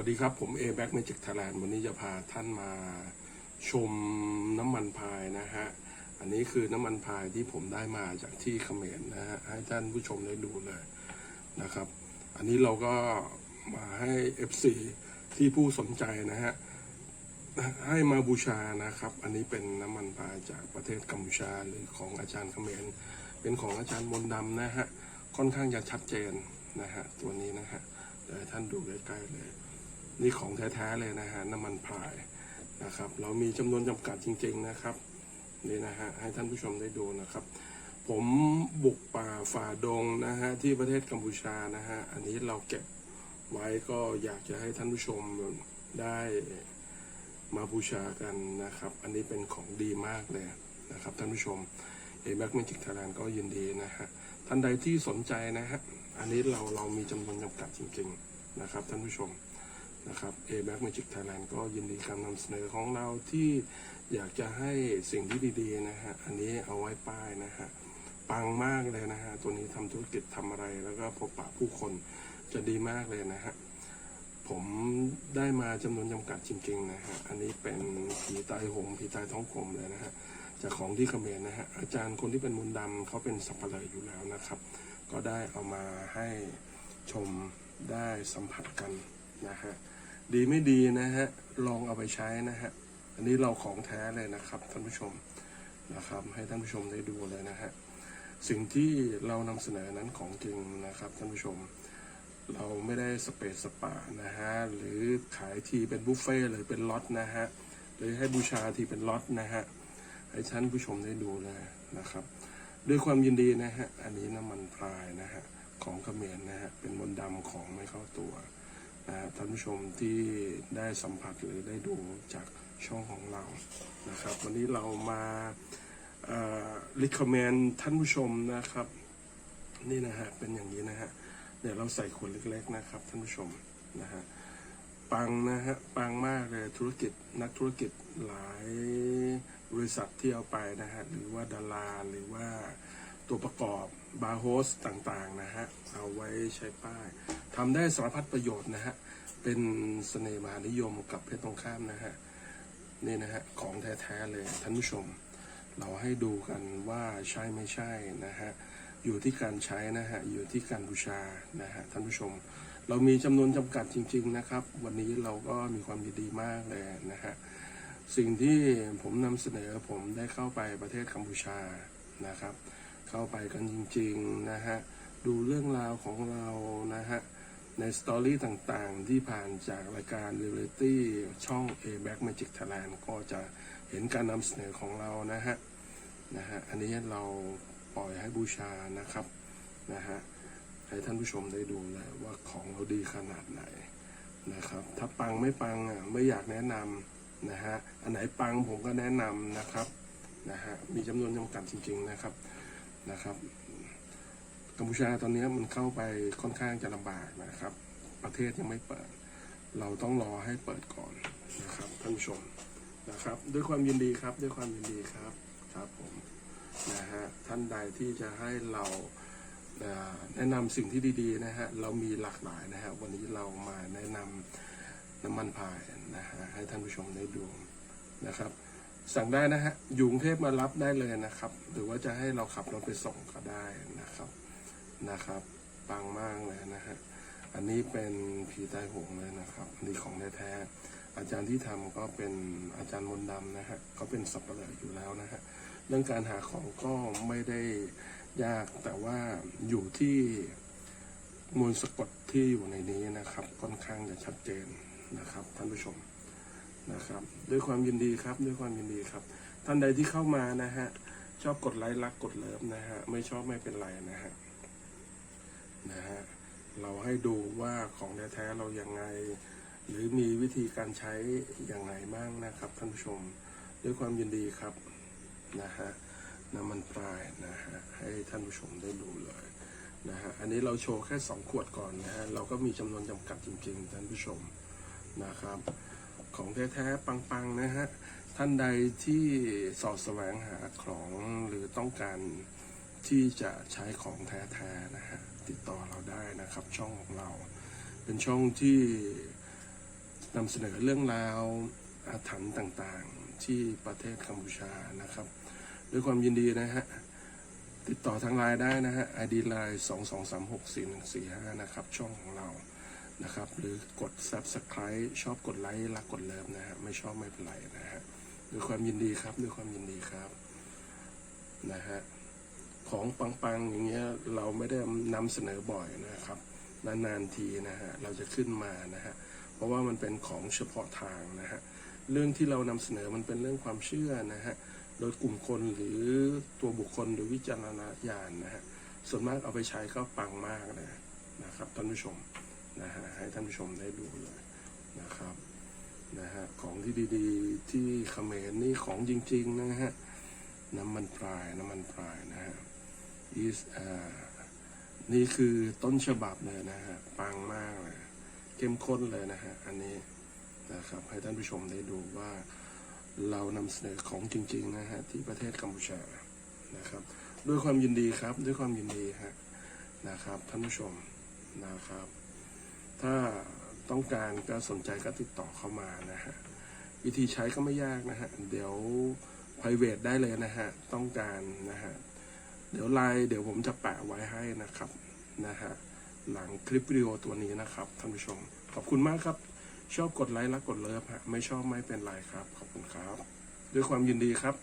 วัสดีครับ ผมเอแบ็กเมจิกไทยแลนด์วันนี้จะพาท่านมาชมน้ำมันพายนะฮะ อันนี้คือน้ำมันพายที่ผมได้มาจากที่เขมรนะฮะ ให้ท่านผู้ชมได้ดูเลยนะครับ อันนี้เราก็มาให้ FC ที่ผู้สนใจนะฮะ ให้มาบูชานะครับ อันนี้เป็นน้ำมันพายจากประเทศกัมพูชาหรือของอาจารย์เขมร เป็นของอาจารย์มนดำนะฮะ ค่อนข้างจะชัดเจนนะฮะ ตัวนี้นะฮะเดี๋ยวให้ท่านดูใกล้ๆเลย นี่ของแท้ๆเลยนะฮะน้ำมันพายนะครับ เรามีจำนวนจำกัดจริง ๆนะครับนี่นะฮะให้ท่านผู้ชมได้ดูนะครับ ผมบุกป่าฝ่าดงนะฮะที่ประเทศกัมพูชานะฮะอันนี้เราเก็บไว้ก็อยากจะให้ท่านผู้ชมได้มาบูชากันนะครับ อันนี้เป็นของดีมากเลยนะครับท่านผู้ชมเอแบ็กเมจิกไทยแลนด์ก็ยินดีนะฮะท่านใดที่สนใจนะฮะอันนี้เราเรามีจำนวนจำกัดจริง ๆ นะครับท่านผู้ชม นะครับ A Back Magic Thailand ก็ยินดีการนำเสนอของเราที่อยากจะให้สิ่งที่ดีๆนะฮะ อันนี้เอาไว้ป้ายนะฮะ ปังมากเลยนะฮะ ตัวนี้ทำธุรกิจทำอะไรแล้วก็พบปะผู้คนจะดีมากเลยนะฮะ ผมได้มาจำนวนจำกัดจริงๆนะฮะ อันนี้เป็นผีตายโหงผีตายท้องกลมเลยนะฮะ จากของที่เขมรนะฮะ อาจารย์คนที่เป็นมุนดำเขาเป็นสับปะเลออยู่แล้วนะครับ ก็ได้เอามาให้ชมได้สัมผัสกันนะฮะ ดีไม่ดีนะฮะ ลองเอาไปใช้นะฮะ อันนี้เราของแท้เลยนะครับท่านผู้ชมนะครับ ให้ท่านผู้ชมได้ดูเลยนะฮะ สิ่งที่เรานำเสนอนั้นของจริงนะครับท่านผู้ชม เราไม่ได้สเปซสปานะฮะ หรือขายทีเป็นบุฟเฟ่หรือเป็นล็อตนะฮะ หรือให้บูชาทีเป็นล็อตนะฮะ ให้ท่านผู้ชมได้ดูเลยนะครับ ด้วยความยินดีนะฮะ อันนี้น้ำมันพรายนะฮะ ของเขมรนะฮะ เป็นมนต์ดำของไม่เข้าตัว ท่านผู้ชมที่ได้สัมผัสหรือได้ดูจากช่องของเรานะครับ วันนี้เรามาเอ่อ recommend ท่านผู้ชมนะครับ นี่นะฮะเป็นอย่างนี้นะฮะเดี๋ยวเราใส่ขวดเล็กๆนะครับ ท่านผู้ชมนะฮะปังนะฮะปังมากเลยธุรกิจนักธุรกิจหลายบริษัทที่เอาไปนะฮะหรือว่าดาราหรือว่า ตัวประกอบบาร์โฮสต่างๆนะฮะเอาไว้ใช้ป้ายทำได้สารพัดประโยชน์นะฮะเป็นเสน่ห์มหานิยมกับเพศตรงข้ามนะฮะนี่นะฮะของแท้ๆเลยท่านผู้ชม เราให้ดูกันว่าใช่ไม่ใช่นะฮะอยู่ที่การใช้นะฮะอยู่ที่การบูชานะฮะท่านผู้ชม เรามีจำนวนจำกัดจริง ๆนะครับ วันนี้เราก็มีความยินดีมากเลยนะฮะสิ่งที่ผมนำเสนอผมได้เข้าไปประเทศกัมพูชานะครับ เข้าไปกันจริงๆนะฮะดูเรื่องราวของเรานะฮะในสตอรี่ต่างๆ ที่ผ่านจากรายการเรียลิตี้ช่อง A Back Magic Thailand ก็จะเห็นการนำเสนอของเรานะฮะนะฮะอันนี้เราปล่อยให้บูชานะครับนะฮะให้ท่านผู้ชมได้ดูเลยว่าของเราดีขนาดไหนนะครับ ถ้าปังไม่ปังอะไม่อยากแนะนำนะฮะอันไหนปังผมก็แนะนำนะครับนะฮะมีจำนวนจำกัดจริง ๆนะครับ นะครับกัมพูชาตอนนี้มันเข้าไปค่อนข้างจะลำบากนะครับ ประเทศยังไม่เปิด เราต้องรอให้เปิดก่อนนะครับท่านผู้ชมนะครับ ด้วยความยินดีครับ ด้วยความยินดีครับครับผมนะฮะท่านใดที่จะให้เราแนะนำสิ่งที่ดีๆนะฮะเรามีหลากหลายนะฮะวันนี้เรามาแนะนำน้ำมันพายนะฮะให้ท่านผู้ชมได้ดูนะครับ สั่งได้นะฮะอยู่กรุงเทพมารับได้เลยนะครับ หรือว่าจะให้เราขับรถไปส่งก็ได้นะครับนะครับปังมากเลยนะฮะอันนี้เป็นผีใต้หงเลยนะครับอันนี้ของแท้ๆอาจารย์ที่ทำก็เป็นอาจารย์มนต์ดำนะฮะก็เป็นสับปะเลออยู่แล้วนะฮะเรื่องการหาของก็ไม่ได้ยากแต่ว่าอยู่ที่มวลสะกดที่อยู่ในนี้นะครับ ค่อนข้างจะชัดเจนนะครับท่านผู้ชม นะครับ ด้วยความยินดีครับ ด้วยความยินดีครับ ท่านใดที่เข้ามานะฮะ ชอบกดไลค์รักกดเลิฟนะฮะ ไม่ชอบไม่เป็นไรนะฮะ นะฮะ เราให้ดูว่าของแท้ๆเรายังไง หรือมีวิธีการใช้อย่างไรบ้างนะครับท่านผู้ชม ด้วยความยินดีครับ นะฮะ น้ำมันปลายนะฮะ ให้ท่านผู้ชมได้ดูเลยนะฮะ อันนี้เราโชว์แค่สองขวดก่อนนะฮะ เราก็มีจำนวนจำกัดจริงๆท่านผู้ชมนะครับ ของแท้ๆปังๆนะฮะ ท่านใดที่สอดแสวงหาของหรือต้องการที่จะใช้ของแท้ๆนะฮะ ติดต่อเราได้นะครับ ช่องของเรา เป็นช่องที่นำเสนอเรื่องราวอาถรรพ์ต่างๆ ที่ประเทศกัมพูชานะครับ ด้วยความยินดีนะฮะ ติดต่อทางไลน์ได้นะฮะ ID ไลน์สองสองสามหกสี่หนึ่งสี่ห้านะครับ ช่องของเรา นะครับ หรือกด subscribe ชอบกดไลค์รักกดเลิฟนะฮะไม่ชอบไม่เป็นไรนะฮะด้วยความยินดีครับด้วยความยินดีครับนะฮะของปังๆอย่างเงี้ยเราไม่ได้นำเสนอบ่อยนะครับนานๆทีนะฮะเราจะขึ้นมานะฮะเพราะว่ามันเป็นของเฉพาะทางนะฮะเรื่องที่เรานำเสนอมันเป็นเรื่องความเชื่อนะฮะโดยกลุ่มคนหรือตัวบุคคลหรือวิจารณญาณนะฮะส่วนมากเอาไปใช้ก็ปังมากเลยนะครับท่านผู้ชม นะฮะให้ท่านผู้ชมได้ดูเลยนะครับนะฮะของที่ดีๆที่เขมรนี่ของจริงๆนะฮะน้ำมันพรายน้ำมันพรายนะฮะ is อ่านี่คือต้นฉบับเลยนะฮะปังมากเลยเข้มข้นเลยนะฮะอันนี้นะครับให้ท่านผู้ชมได้ดูว่าเรานำเสนอของจริงๆนะฮะที่ประเทศกัมพูชานะครับ ด้วยความยินดีครับด้วยความยินดีฮะนะครับท่านผู้ชมนะครับ ถ้าต้องการก็สนใจก็ติดต่อเข้ามานะฮะวิธีใช้ก็ไม่ยากนะฮะเดี๋ยว private ได้เลยนะฮะต้องการนะฮะเดี๋ยวไลน์เดี๋ยวผมจะแปะไว้ให้นะครับนะฮะหลังคลิปวิดีโอตัวนี้นะครับท่านผู้ชม ขอบคุณมากครับ ชอบกดไลค์และกดเลิฟฮะไม่ชอบไม่เป็นไรครับ ขอบคุณครับ ด้วยความยินดีครับ